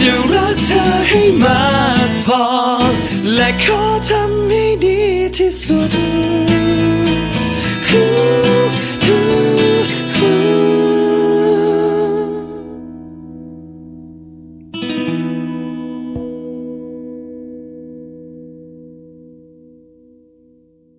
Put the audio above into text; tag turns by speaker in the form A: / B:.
A: จะรักเธอให้มากพอ และขอทำให้ดีที่สุด